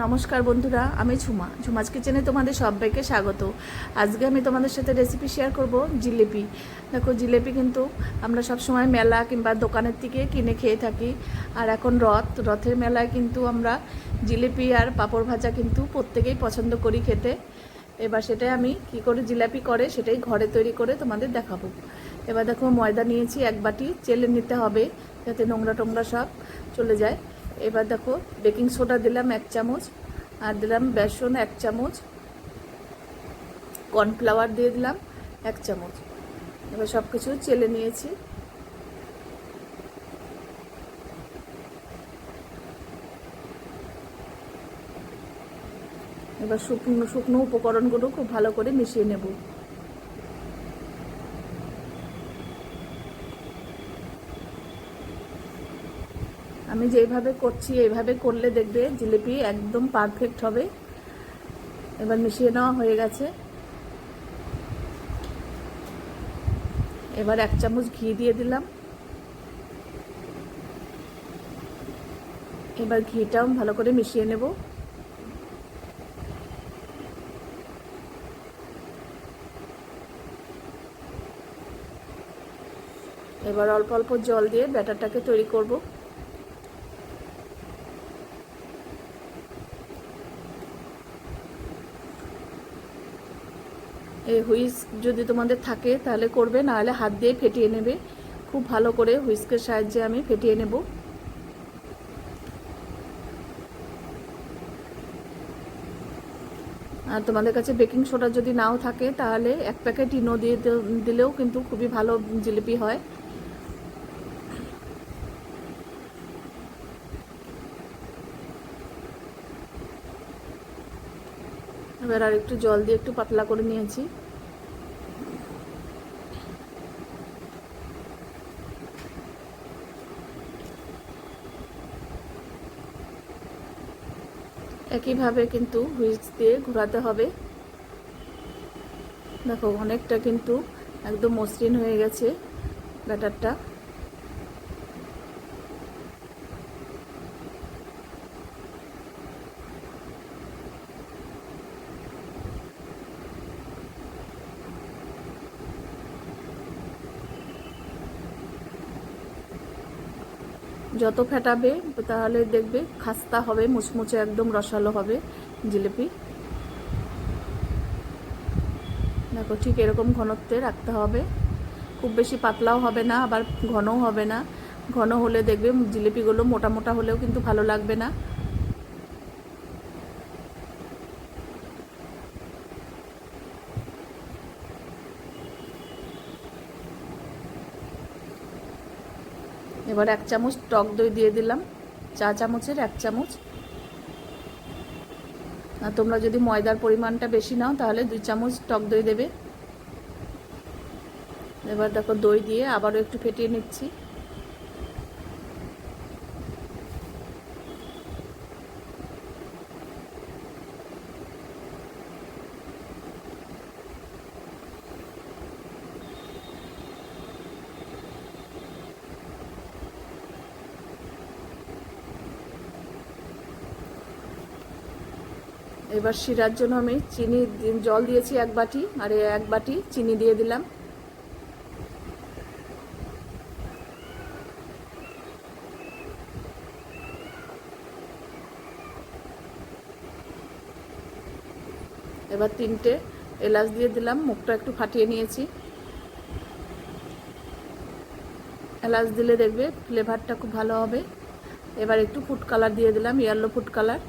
নমস্কার বন্ধুরা, আমি ঝুমা। ঝুমাজ কিচেনে তোমাদের সবাইকে স্বাগত। আজকে আমি তোমাদের সাথে রেসিপি শেয়ার করব জিলিপি। দেখো, জিলিপি কিন্তু আমরা সব সময় মেলা কিংবা দোকানের থেকে কিনে খেয়ে থাকি। আর এখন রথ, রথের মেলায় কিন্তু আমরা জিলিপি আর পাঁপড় ভাজা কিন্তু প্রত্যেকেই পছন্দ করি খেতে। এবার সেটাই আমি কি করে জিলাপি করে সেটাই ঘরে তৈরি করে তোমাদের দেখাবো। এবার দেখো, ময়দা নিয়েছি এক বাটি, চেলে নিতে হবে যাতে নোংরা টোংরা সব চলে যায়। এবার দেখো বেকিং সোডা দিলাম এক চামচ, আর দিলাম বেসন এক চামচ কর্নফ্লাওয়ার দিয়ে দিলাম এক চামচ। এবার সব কিছু চেলে নিয়েছি। এবার শুকনো শুকনো উপকরণগুলো খুব ভালো করে মিশিয়ে নেব। আমি যেইভাবে করছি এইভাবে করলে দেখবে জিলিপি একদম পারফেক্ট হবে। এবার মিশিয়ে নেওয়া হয়ে গেছে। এবার এক চামচ ঘি দিয়ে দিলাম। এবার ঘিটাও ভালো করে মিশিয়ে নেব। এবার অল্প অল্প জল দিয়ে ব্যাটারটাকে তৈরি করব। এই হুইস্ক যদি তোমাদের থাকে তাহলে করবে, নাহলে হাত দিয়ে ফেটিয়ে নেবে। খুব ভালো করে হুইস্কের সাহায্যে আমি ফেটিয়ে নেব। আর তোমাদের কাছে বেকিং সোডা যদি নাও থাকে, তাহলে এক প্যাকেট ইনো দিয়ে দিলেও কিন্তু খুবই ভালো জিলিপি হয়। এবার আর একটু জল দিয়ে একটু পাতলা করে নিয়েছি। একইভাবে কিন্তু হুইচ দিয়ে ঘোরাতে হবে। দেখো অনেকটা কিন্তু একদম মসৃণ হয়ে গেছে ব্যাটারটা। যত ফেটাবে, তাহলে দেখবে খাস্তা হবে, মুচমুচে একদম রসালো হবে জিলিপি। দেখো ঠিক এরকম ঘনত্বে রাখতে হবে। খুব বেশি পাতলাও হবে না, আবার ঘনও হবে না। ঘন হলে দেখবে জিলিপিগুলো মোটা মোটা হলেও কিন্তু ভালো লাগবে না। এবার এক চামচ টক দই দিয়ে দিলাম। চা চামচের এক চামচ। আর তোমরা যদি ময়দার পরিমাণটা বেশি নাও, তাহলে দুই চামচ টক দই দেবে। এবার দেখো দই দিয়ে আবারও একটু ফেটিয়ে নিচ্ছি। এবার শিরার জন্য আমি চিনি জল দিয়েছি এক বাটি, আর এক বাটি চিনি দিয়ে দিলাম। এবার তিনটে এলাচ দিয়ে দিলাম, মুখটা একটু ফাটিয়ে নিয়েছি। এলাচ দিলে দেখবে ফ্লেভারটা খুব ভালো হবে। এবার একটু ফুড কালার দিয়ে দিলাম ইয়েলো ফুড কালার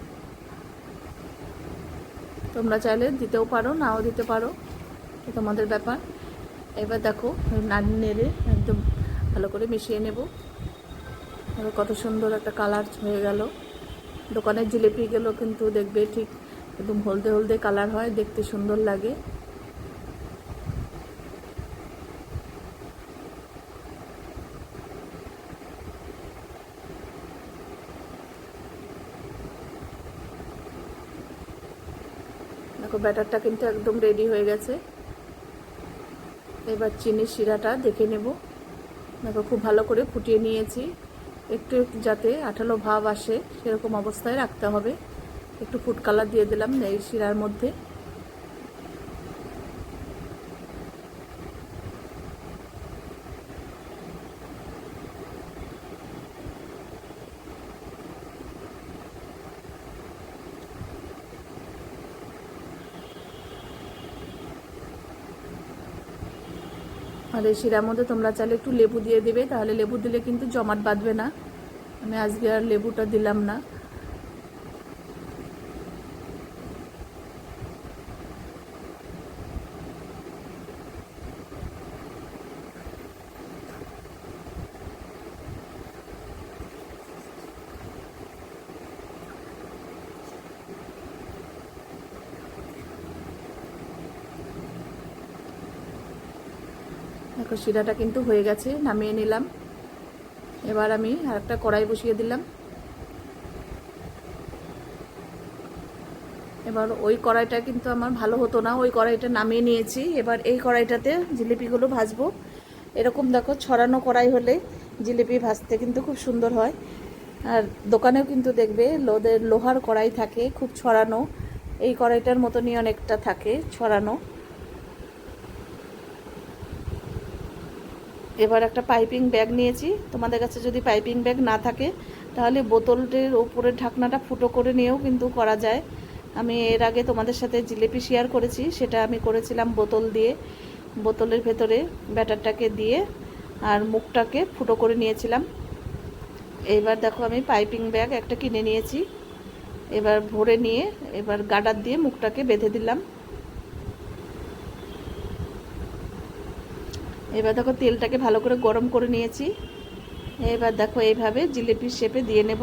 তোমরা চাইলে দিতেও পারো, নাও দিতে পারো। তোমাদের ব্যাপার। এবার দেখো নাড়ি নেড়ে একদম ভালো করে মিশিয়ে নেব। কত সুন্দর একটা কালার হয়ে গেল। দোকানের জিলিপিগুলো কিন্তু দেখবে ঠিক একদম হলদে হলদে কালার হয়, দেখতে সুন্দর লাগে। দেখো, ব্যাটারটা কিন্তু একদম রেডি হয়ে গেছে। এবার চিনির শিরাটা দেখে নেব। দেখো, খুব ভালো করে ফুটিয়ে নিয়েছি। একটু যাতে আঠালো ভাব আসে, সেরকম অবস্থায় রাখতে হবে। একটু ফুড কালার দিয়ে দিলাম এই শিরার মধ্যে। আর এই শিরার মধ্যে তোমরা চাইলে একটু লেবু দিয়ে দেবে, তাহলে লেবু দিলে কিন্তু জমাট বাঁধবে না। আমি আজকে আর লেবুটা দিলাম না। দেখো শিরাটা কিন্তু হয়ে গেছে, নামিয়ে নিলাম। এবার আমি আর একটা কড়াই বসিয়ে দিলাম। এবার ওই কড়াইটা কিন্তু আমার ভালো হতো না, ওই কড়াইটা নামিয়ে নিয়েছি। এবার এই কড়াইটাতে জিলিপিগুলো ভাজবো। এরকম দেখো, ছড়ানো কড়াই হলে জিলিপি ভাজতে কিন্তু খুব সুন্দর হয়। আর দোকানেও কিন্তু দেখবে, লোদের লোহার কড়াই থাকে, খুব ছড়ানো। এই কড়াইটার মতনই অনেকটা থাকে, ছড়ানো। এবার একটা পাইপিং ব্যাগ নিয়েছি। তোমাদের কাছে যদি পাইপিং ব্যাগ না থাকে, তাহলে বোতলটির ওপরের ঢাকনাটা ফুটো করে নিয়েও কিন্তু করা যায়। আমি এর আগে তোমাদের সাথে জিলিপি শেয়ার করেছি, সেটা আমি করেছিলাম বোতল দিয়ে। বোতলের ভেতরে ব্যাটারটাকে দিয়ে আর মুখটাকে ফুটো করে নিয়েছিলাম। এবার দেখো আমি পাইপিং ব্যাগ একটা কিনে নিয়েছি। এবার ভরে নিয়ে এবার গাডার দিয়ে মুখটাকে বেঁধে দিলাম। এবার দেখো তেলটাকে ভালো করে গরম করে নিয়েছি। এবার দেখো এইভাবে জিলিপির শেপে দিয়ে নেব।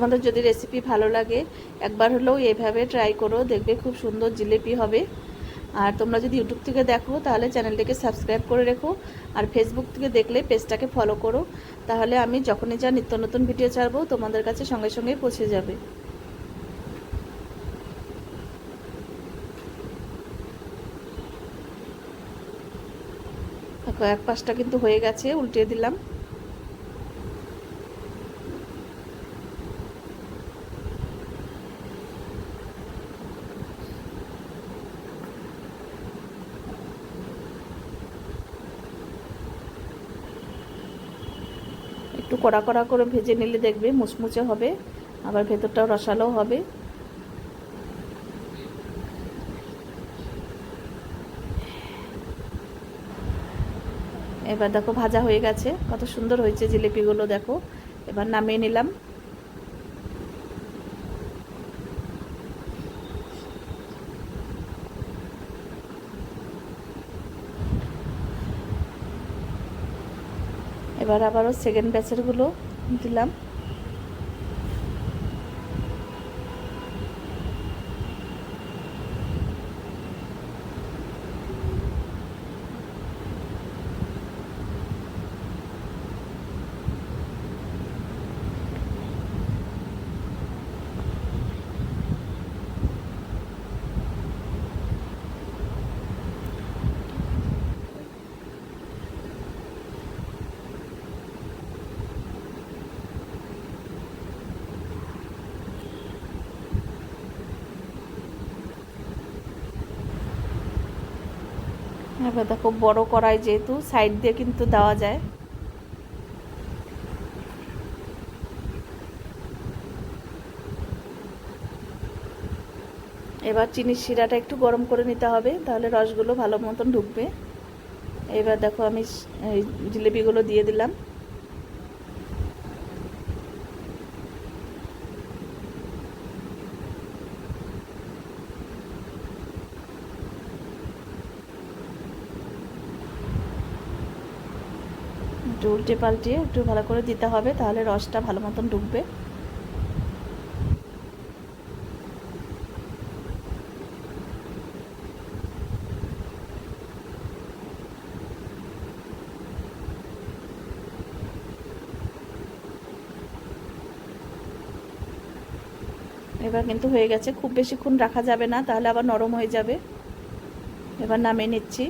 তোমাদের যদি রেসিপি ভালো লাগে, একবার হলেও এইভাবে ট্রাই করো, দেখবে খুব সুন্দর জিলিপি হবে। আর তোমরা যদি ইউটিউব থেকে দেখো, তাহলে চ্যানেলটিকে সাবস্ক্রাইব করে রেখো। আর ফেসবুক থেকে দেখলে পেজটাকে ফলো করো। তাহলে আমি যখনই যা নিত্য নতুন ভিডিও ছাড়বো, তোমাদের কাছে সঙ্গে সঙ্গেই পৌঁছে যাবে। এক পাশটা কিন্তু হয়ে গেছে উল্টে দিলাম একটু কড়া কড়া করে ভেজে নিলে দেখবে মুচমুচে হবে, আবার ভেতরটাও রসালো হবে। এবার দেখো ভাজা হয়ে গেছে, কত সুন্দর হয়েছে জিলিপিগুলো দেখো। এবার নামিয়ে নিলাম। এবার আবারও সেকেন্ড ব্যাচেরগুলো দিলাম। এবার দেখো বড় কড়াই যেহেতু সাইড দিয়ে কিন্তু দেওয়া যায়। এবার চিনির শিরাটা একটু গরম করে নিতে হবে, তাহলে রসগুলো ভালো মতন ঢুকবে। এবার দেখো আমি এই জিলিপিগুলো দিয়ে দিলাম। উল্টে পাল্টিয়ে একটু ভালো করে দিতে হবে, তাহলে রসটা ভালো মতন ঢুকবে এবার কিন্তু হয়ে গেছে, খুব বেশিক্ষণ রাখা যাবে না, তাহলে আবার নরম হয়ে যাবে। এবার নামিয়ে নিচ্ছি।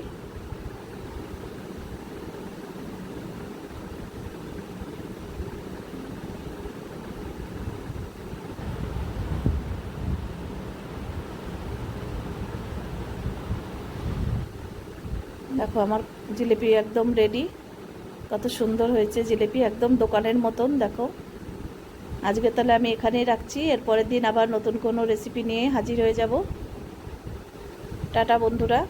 দেখো, আমার জিলিপি একদম রেডি কত সুন্দর হয়েছে জিলিপি, একদম দোকানের মতন, দেখো। আজকে তাহলে আমি এখানেই রাখছি, এরপরের দিন আবার নতুন কোনো রেসিপি নিয়ে হাজির হয়ে যাব। টাটা বন্ধুরা।